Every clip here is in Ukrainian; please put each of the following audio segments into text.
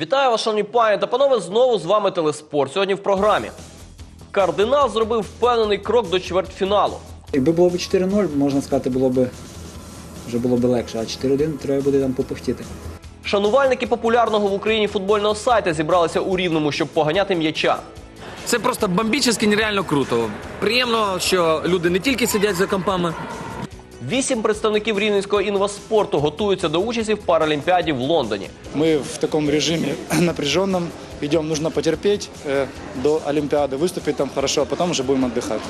Вітаю вас, шановні пані та панове. Знову з вами Телеспорт. Сьогодні в програмі. Кардинал зробив впевнений крок до чвертьфіналу. Якби було б 4-0, можна сказати, було б вже було б легше, а 4-1 треба буде там попихтіти. Шанувальники популярного в Україні футбольного сайта зібралися у рівному, щоб поганяти м'яча. Це просто бомбічно нереально круто. Приємно, що люди не тільки сидять за компами, Вісім представників рівненського інваспорту готуються до участі в Паралімпіаді в Лондоні. Мы в таком режиме напряженном идем, нужно потерпеть э, до Олимпиады, выступить там хорошо, а потом уже будем отдыхать.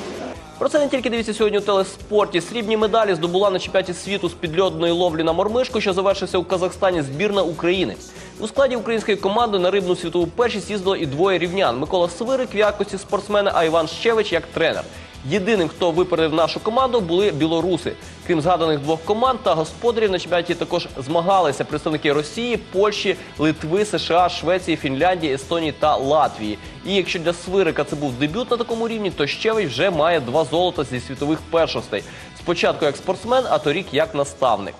Про це не тільки дивіться сьогодні у телеспорті. Срібні медалі здобула на чемпіонаті світу з підльотної ловлі на мормишку, що завершився у Казахстані збірна України. У складі української команди на рибну світову першість їздило і двоє рівнян: Микола Свирик в якості спортсмена, а Іван Щевич як тренер. Єдиним, хто випередив нашу команду, були білоруси. Крім згаданих двох команд та господарів на чемпіонаті також змагалися представники Росії, Польщі, Литви, США, Швеції, Фінляндії, Естонії та Латвії. І якщо для Свирика це був дебют на такому рівні, то Щевич вже має два золота зі світових першостей. Спочатку як спортсмен, а торік як наставник.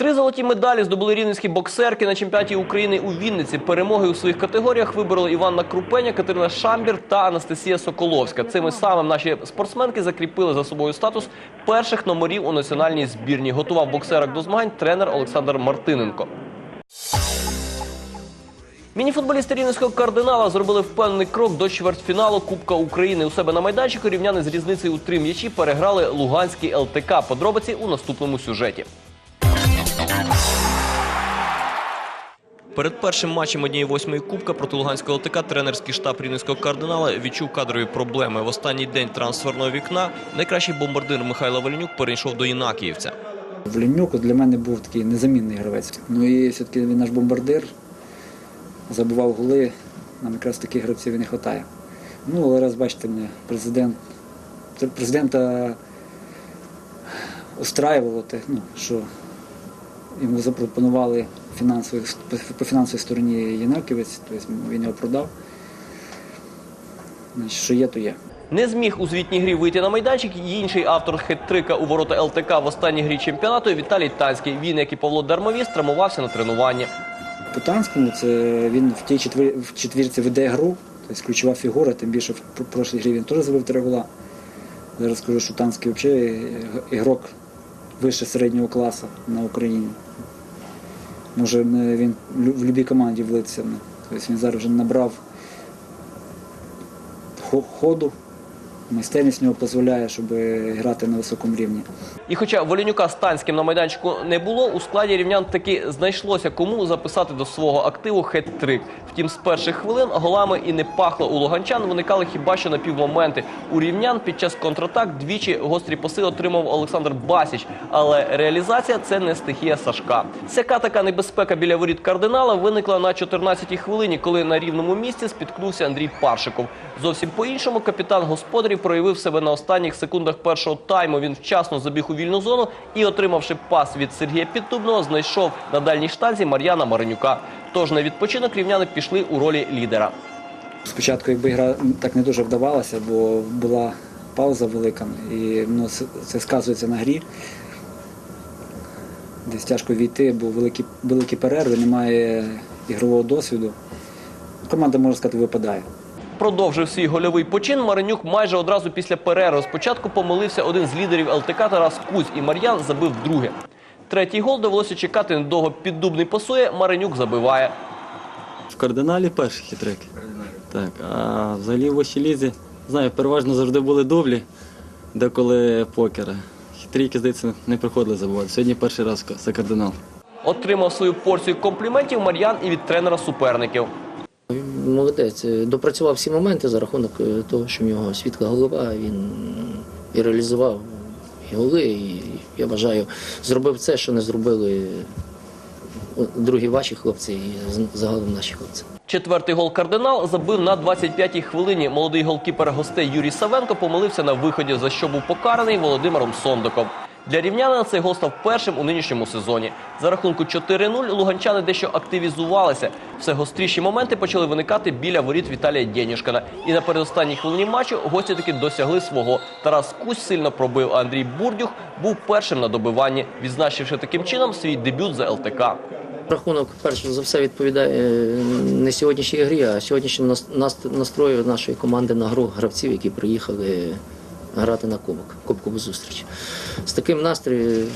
Три золоті медалі здобули рівненські боксерки на чемпіонаті України у Вінниці. Перемоги у своїх категоріях вибороли Іванна Крупеня, Катерина Шамбір та Анастасія Соколовська. Цими самим наші спортсменки закріпили за собою статус перших номерів у національній збірні. Готував боксерок до змагань тренер Олександр Мартиненко. Мініфутболісти рівненського кардинала зробили впевнений крок до чвертьфіналу Кубка України. У себе на майданчику рівняни з різницею у три м'ячі переграли Луганський ЛТК. Подробиці у наступному сюжеті. Перед першим матчем однієї восьмої кубка проти Луганського ЛТК тренерський штаб рівненського кардинала відчув кадрові проблеми. В останній день трансферного вікна найкращий бомбардир Михайло Валенюк перейшов до Інакіївця. Вленюк для мене був такий незамінний гравець. Ну і все-таки він наш бомбардир, забував голи, нам якраз таких гравців і не вистачає. Ну, але раз бачите, мене президент, президента устраювало те, ну, що йому запропонували фінансових, по фінансовій стороні Єнаківець, тобто він його продав. Значить, що є, то є. Не зміг у звітній грі вийти на майданчик. і Інший автор хет-трика у ворота ЛТК в останній грі чемпіонату Віталій Танський. Він, як і Павло Дармовіс, травмувався на тренуванні. По танському це він в тій четвір, в четвірці веде гру, тобто ключова фігура, тим більше в прошлій грі він теж забив три гола. Зараз скажу, що танський взагалі ігрок вище середнього класу на Україні. Може він в будь-якій команді влиться. Тобто він зараз вже набрав хо- ходу, майстерність нього дозволяє, щоб грати на високому рівні. І хоча Воленюка з Танським на майданчику не було, у складі рівнян таки знайшлося кому записати до свого активу хет-трик. Втім, з перших хвилин голами і не пахло у луганчан. Виникали хіба що на півмоменти. У рівнян під час контратак двічі гострі паси отримав Олександр Басіч. Але реалізація це не стихія Сашка. Сяка така небезпека біля воріт кардинала виникла на 14-й хвилині, коли на рівному місці спіткнувся Андрій Паршиков. Зовсім по-іншому капітан господарів проявив себе на останніх секундах першого тайму. Він вчасно забіг у вільну зону і, отримавши пас від Сергія Піддубного, знайшов на дальній штанзі Мар'яна Маринюка. Тож на відпочинок рівняни пішли у ролі лідера. Спочатку, якби гра так не дуже вдавалася, бо була пауза велика, і ну, це сказується на грі. Десь тяжко війти, бо великі, великі перерви, немає ігрового досвіду. Команда, можна сказати, випадає. Продовжив свій гольовий почин Маринюк майже одразу після перерви. Спочатку помилився один з лідерів ЛТК Тарас Кузь, і Мар'ян забив друге. Третій гол довелося чекати недовго. Піддубний пасує, Маринюк забиває. В кардиналі перший хитрик. Так, а взагалі в вищій лізі, знаю, переважно завжди були дублі, деколи покера. Хитрійки, здається, не приходили забувати. Сьогодні перший раз за кардинал. Отримав свою порцію компліментів Мар'ян і від тренера суперників. Молодець, допрацював всі моменти за рахунок е, того, що в нього світла голова, він і реалізував і голи, і я вважаю, зробив це, що не зробили е, другі ваші хлопці і загалом наші хлопці. Четвертий гол кардинал забив на 25-й хвилині. Молодий голкіпер гостей Юрій Савенко помилився на виході, за що був покараний Володимиром Сондоком. Для рівнянина цей гол став першим у нинішньому сезоні. За рахунку 4-0 луганчани дещо активізувалися. Все гостріші моменти почали виникати біля воріт Віталія Дєнюшкана. І на передостанній хвилині матчу гості таки досягли свого. Тарас Кусь сильно пробив, а Андрій Бурдюх був першим на добиванні, відзначивши таким чином свій дебют за ЛТК. Рахунок, перш за все, відповідає е, не сьогоднішній грі, а сьогоднішньому нас- нас- настрою нашої команди на гру гравців, які приїхали грати на кубок, кубкову зустріч. З таким настроєм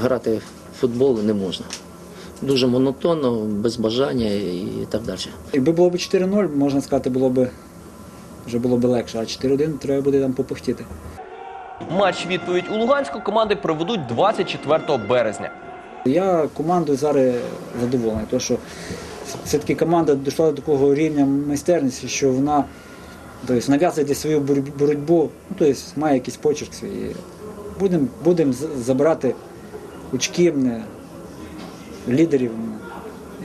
грати в футбол не можна. Дуже монотонно, без бажання і так далі. Якби було б 4-0, можна сказати, було б вже було б легше, а 4-1 треба буде там попухтіти. Матч відповідь у Луганську команди проведуть 24 березня. Я командою зараз задоволений, тому що все-таки команда дійшла до такого рівня майстерності, що вона тобто, нав'язує свою боротьбу, ну, тобто, має якийсь почерк свій. Будемо будем забирати очки не, лідерів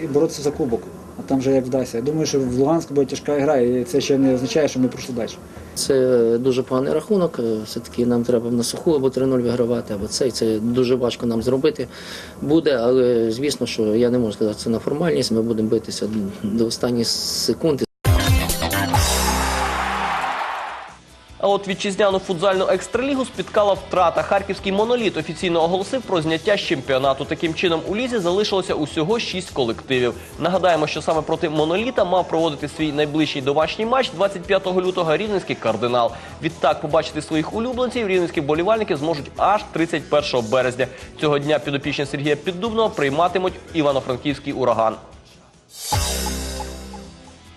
і боротися за кубок. А там вже як вдасться. Я думаю, що в Луганську буде тяжка гра, і це ще не означає, що ми пройшли далі. Це дуже поганий рахунок. е, Все-таки нам треба на суху або 3-0 вигравати, або це. І це дуже важко нам зробити буде. Але звісно, що я не можу сказати, це на формальність. Ми будемо битися до останніх секунд. А от вітчизняну футзальну екстралігу спіткала втрата. Харківський моноліт офіційно оголосив про зняття з чемпіонату. Таким чином у лізі залишилося усього шість колективів. Нагадаємо, що саме проти моноліта мав проводити свій найближчий домашній матч 25 лютого рівненський кардинал. Відтак побачити своїх улюбленців рівненські болівальники зможуть аж 31 березня. Цього дня підопічні Сергія Піддубного прийматимуть івано-франківський ураган.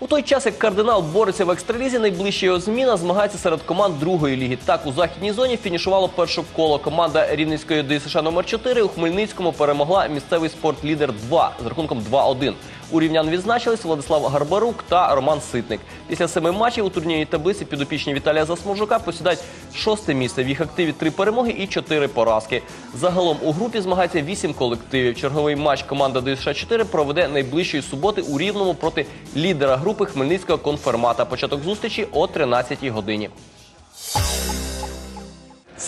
У той час, як кардинал бореться в екстралізі, найближча його зміна змагається серед команд другої ліги. Так, у західній зоні фінішувало перше коло. Команда Рівненської ДСШ номер 4 у Хмельницькому перемогла місцевий спортлідер 2 з рахунком 2-1. У рівнян відзначились Владислав Гарбарук та Роман Ситник. Після семи матчів у турнірній таблиці підопічні Віталія Засмужука посідають шосте місце. В їх активі три перемоги і чотири поразки. Загалом у групі змагається вісім колективів. Черговий матч команда ДСШ 4 проведе найближчої суботи у Рівному проти лідера групи Хмельницького конфермата. Початок зустрічі о 13-й годині.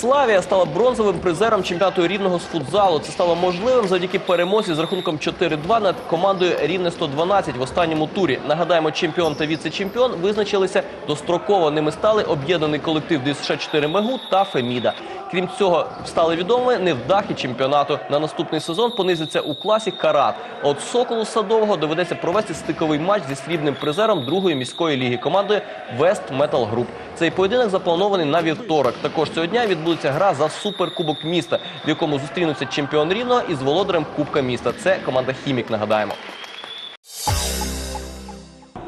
Славія стала бронзовим призером чемпіонату рівного з футзалу. Це стало можливим завдяки перемозі з рахунком 4-2 над командою Рівне 112 в останньому турі. Нагадаємо, чемпіон та віце-чемпіон визначилися достроково. Ними стали об'єднаний колектив ДСШ 4 Мегу та Феміда. Крім цього, стали відомі невдахи чемпіонату. На наступний сезон понизиться у класі карат. От Соколу Садового доведеться провести стиковий матч зі срібним призером другої міської ліги командою Вест Метал Груп. Цей поєдинок запланований на вівторок. Також цього дня відбудеться гра за суперкубок міста, в якому зустрінуться чемпіон рівного із володарем Кубка міста. Це команда Хімік. Нагадаємо.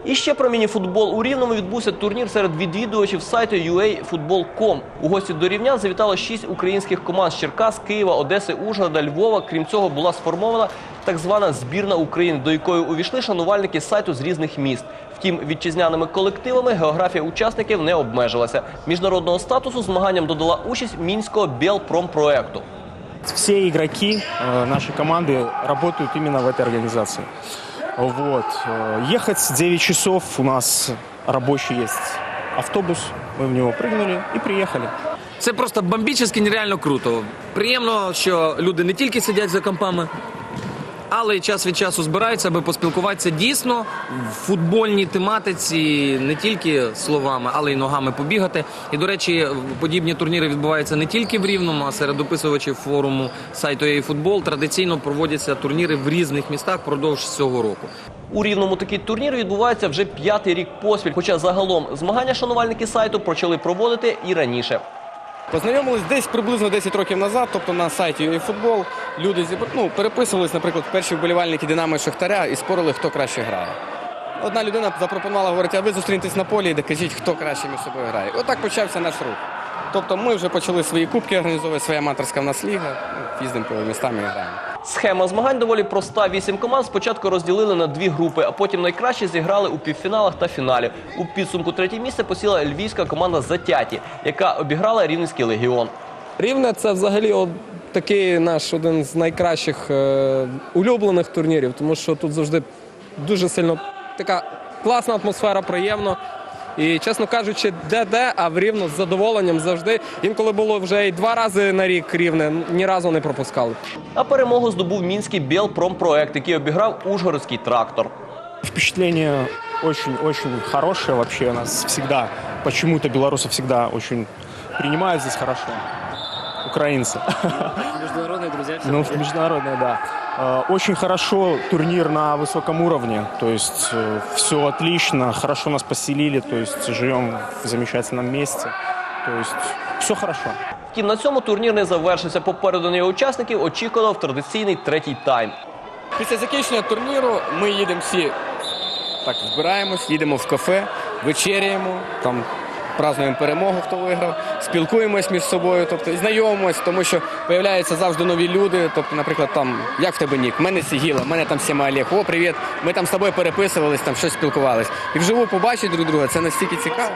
І ще про мініфутбол у Рівному відбувся турнір серед відвідувачів сайту UAFootball.com. У гості до Рівня завітало шість українських команд з Черкас, Києва, Одеси, Ужгорода, Львова. Крім цього, була сформована так звана збірна України, до якої увійшли шанувальники сайту з різних міст. Втім, вітчизняними колективами географія учасників не обмежилася. Міжнародного статусу змаганням додала участь мінського Білпромпроекту. Все игроки э, нашей команды работают именно в этой организации. Вот. Э, Ехать 9 часов у нас рабочий есть автобус, мы в него прыгнули и приехали. Це просто бомбічно нереально круто. Приємно, що люди не тільки сидять за компами, але час від часу збираються, аби поспілкуватися дійсно в футбольній тематиці, не тільки словами, але й ногами побігати. І, до речі, подібні турніри відбуваються не тільки в Рівному, а серед описувачів форуму сайту «Єйфутбол» традиційно проводяться турніри в різних містах впродовж цього року. У рівному такий турнір відбувається вже п'ятий рік поспіль. Хоча загалом змагання шанувальники сайту почали проводити і раніше. Познайомились десь приблизно 10 років назад, тобто на сайті UAFootball люди ну, переписувались, наприклад, перші вболівальники Динамо і Шахтаря і спорили, хто краще грає. Одна людина запропонувала, говорить, а ви зустрінетесь на полі і докажіть, хто краще між собою грає. Отак почався наш рух. Тобто ми вже почали свої кубки організовувати, своя аматорська в нас ліга, ну, їздимо по містам і граємо. Схема змагань доволі проста. Вісім команд спочатку розділили на дві групи, а потім найкраще зіграли у півфіналах та фіналі. У підсумку третє місце посіла львівська команда Затяті, яка обіграла Рівненський легіон. Рівне це взагалі такий наш один з найкращих е, улюблених турнірів, тому що тут завжди дуже сильно така класна атмосфера, приємно. І, чесно кажучи, де-де, а в рівно з задоволенням завжди. Інколи було вже і два рази на рік рівне, ні разу не пропускали. А перемогу здобув мінський Білпромпроект, який обіграв Ужгородський трактор. Впечатление очень-очень хорошее вообще. У нас всегда, почему-то белорусы всегда очень принимают здесь хорошо. Украинцы. Міжнародні друзі. Ну, международные, да. Э, Очень хорошо турнир на высоком уровне, то есть все отлично, хорошо нас поселили, то есть живем в замечательном месте, то есть все хорошо. Втім, на цьому турнір не завершився. Попереду його учасників очікував традиційний третій тайм. Після закінчення турніру ми їдемо всі так, збираємось, їдемо в кафе, вечеряємо, там празднуємо перемогу, хто виграв, спілкуємось між собою, тобто знайомимось, тому що появляються завжди нові люди. Тобто, наприклад, там як в тебе нік, в мене Сігіла, в мене там Сіма Олег, о, привіт. Ми там з тобою переписувались, там щось спілкувались. І вживу побачити друг друга, це настільки цікаво.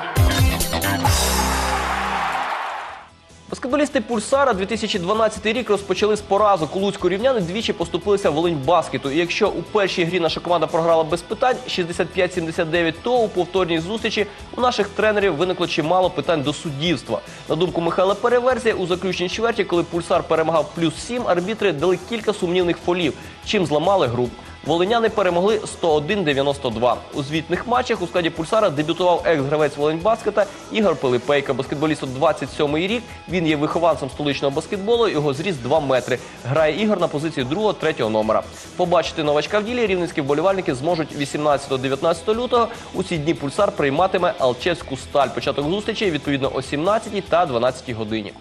Баскетболісти Пульсара 2012 рік розпочали з поразок. У Луцьку рівняни двічі поступилися Волинь баскету. І якщо у першій грі наша команда програла без питань 65-79, то у повторній зустрічі у наших тренерів виникло чимало питань до суддівства. На думку Михайла Переверзія, у заключній чверті, коли Пульсар перемагав плюс 7, арбітри дали кілька сумнівних фолів, чим зламали гру. Волиняни перемогли 101-92. У звітних матчах у складі Пульсара дебютував екс-гравець Волиньбаскета Ігор Пилипейко. Баскетболісту 27-й рік. Він є вихованцем столичного баскетболу. Його зріст 2 метри. Грає Ігор на позиції 2-3 номера. Побачити новачка в ділі рівненські вболівальники зможуть 18-19 лютого. У ці дні Пульсар прийматиме Алчевську сталь. Початок зустрічі відповідно о 17 та 12 годині.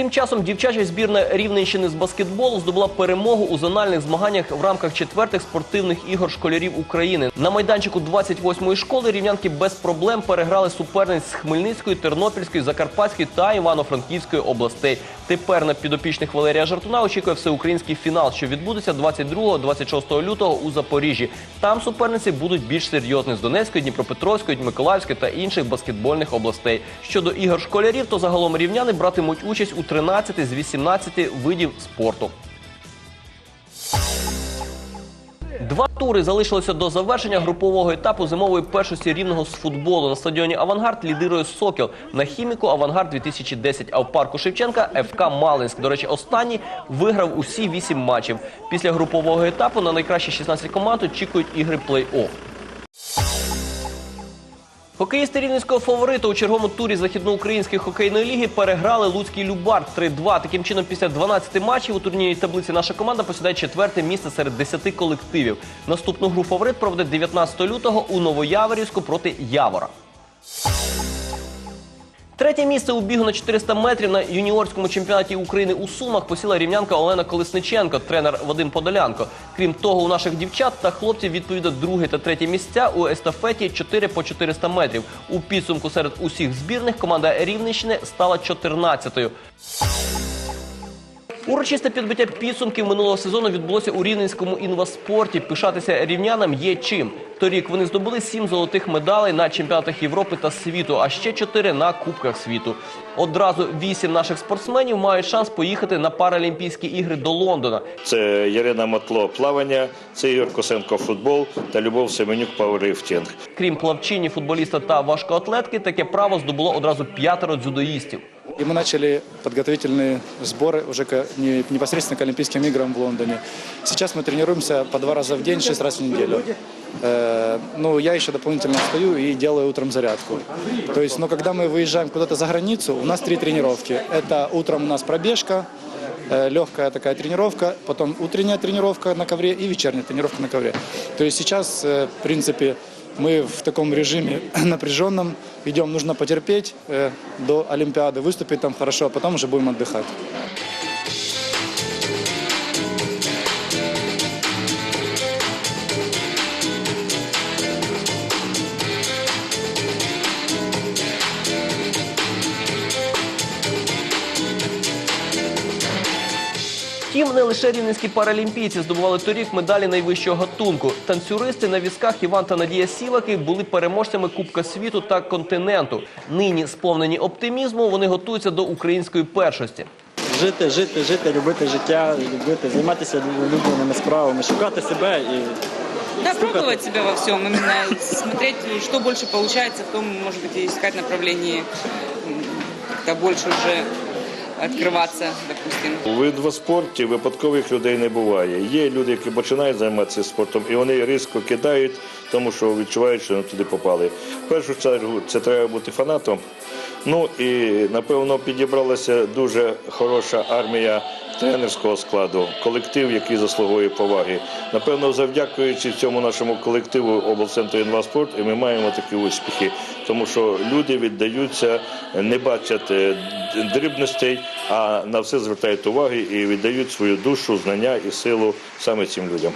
Тим часом дівчача збірна Рівненщини з баскетболу здобула перемогу у зональних змаганнях в рамках четвертих спортивних ігор школярів України. На майданчику 28-ї школи рівнянки без проблем переграли суперниць з Хмельницької, Тернопільської, Закарпатської та Івано-Франківської областей. Тепер на підопічних Валерія Жартуна очікує всеукраїнський фінал, що відбудеться 22-26 лютого у Запоріжжі. Там суперниці будуть більш серйозні з Донецької, Дніпропетровської, Миколаївської та інших баскетбольних областей. Щодо ігор школярів, то загалом рівняни братимуть участь у 13 з 18 видів спорту. Два тури залишилося до завершення групового етапу зимової першості рівного з футболу. На стадіоні Авангард лідирує Сокіл. На хіміку Авангард 2010, а в парку Шевченка ФК Малинськ. До речі, останній виграв усі вісім матчів. Після групового етапу на найкращі 16 команд очікують ігри плей-офф. Хокеїсти рівненського фаворита у черговому турі західноукраїнської хокейної ліги переграли Луцький Любар 3-2. Таким чином, після 12 матчів у турнірній таблиці наша команда посідає четверте місце серед 10 колективів. Наступну гру фаворит проведе 19 лютого у Новояворівську проти Явора. Третє місце у бігу на 400 метрів на юніорському чемпіонаті України у Сумах посіла рівнянка Олена Колесниченко, тренер Вадим Подолянко. Крім того, у наших дівчат та хлопців відповідно друге та третє місця у естафеті 4 по 400 метрів. У підсумку серед усіх збірних команда Рівненщини стала 14-ю. Урочисте підбиття підсумків минулого сезону відбулося у Рівненському інваспорті. Пишатися рівнянам є чим. Торік вони здобули сім золотих медалей на чемпіонатах Європи та світу, а ще чотири на Кубках світу. Одразу вісім наших спортсменів мають шанс поїхати на Паралімпійські ігри до Лондона. Це Ярина Матло плавання, це Ігор Косенко футбол та Любов Семенюк пауерліфтинг. Крім плавчині, футболіста та важкоатлетки, таке право здобуло одразу п'ятеро дзюдоїстів. И мы начали подготовительные сборы уже к, не- непосредственно к Олимпийским играм в Лондоне. Сейчас мы тренируемся по два раза в день, шесть раз в неделю. Э, ну, я еще дополнительно встаю и делаю утром зарядку. То есть, но когда мы выезжаем куда-то за границу, у нас три тренировки. Это утром у нас пробежка, э, легкая такая тренировка, потом утренняя тренировка на ковре и вечерняя тренировка на ковре. То есть сейчас, э, в принципе, мы в таком режиме напряженном идем, нужно потерпеть э, до Олимпиады, выступить там хорошо, а потом уже будем отдыхать. Лише рівненські паралімпійці здобували торік медалі найвищого гатунку. Танцюристи на візках Іван та Надія Сіваки були переможцями Кубка світу та континенту. Нині, сповнені оптимізму, вони готуються до української першості. Жити, жити, жити, любити життя, любити, займатися улюбленими справами, шукати себе і Да, пробовать себя во всем, именно смотреть, что больше получается, в том, может быть, и искать направление, как-то больше уже открываться, допустим. У видвоспорті випадкових людей не буває. Є люди, які починають займатися спортом, і вони різко кидають, тому що відчувають, що вони туди попали. В першу чергу це треба бути фанатом. Ну і напевно підібралася дуже хороша армія тренерського складу, колектив, який заслуговує поваги. Напевно, завдякуючи цьому нашому колективу облцентру інваспорт, і ми маємо такі успіхи, тому що люди віддаються, не бачать е, дрібностей, а на все звертають уваги і віддають свою душу, знання і силу саме цим людям.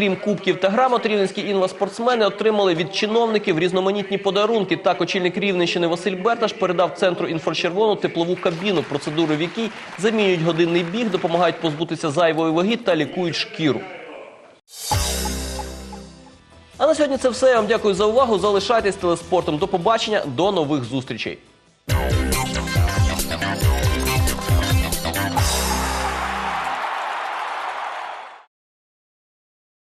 Крім кубків та грамот, рівненські інваспортсмени отримали від чиновників різноманітні подарунки. Так, очільник Рівненщини Василь Берташ передав центру інфрачервону теплову кабіну, процедури в якій замінюють годинний біг, допомагають позбутися зайвої ваги та лікують шкіру. А на сьогодні це все. Я вам дякую за увагу. Залишайтесь телеспортом. До побачення, до нових зустрічей.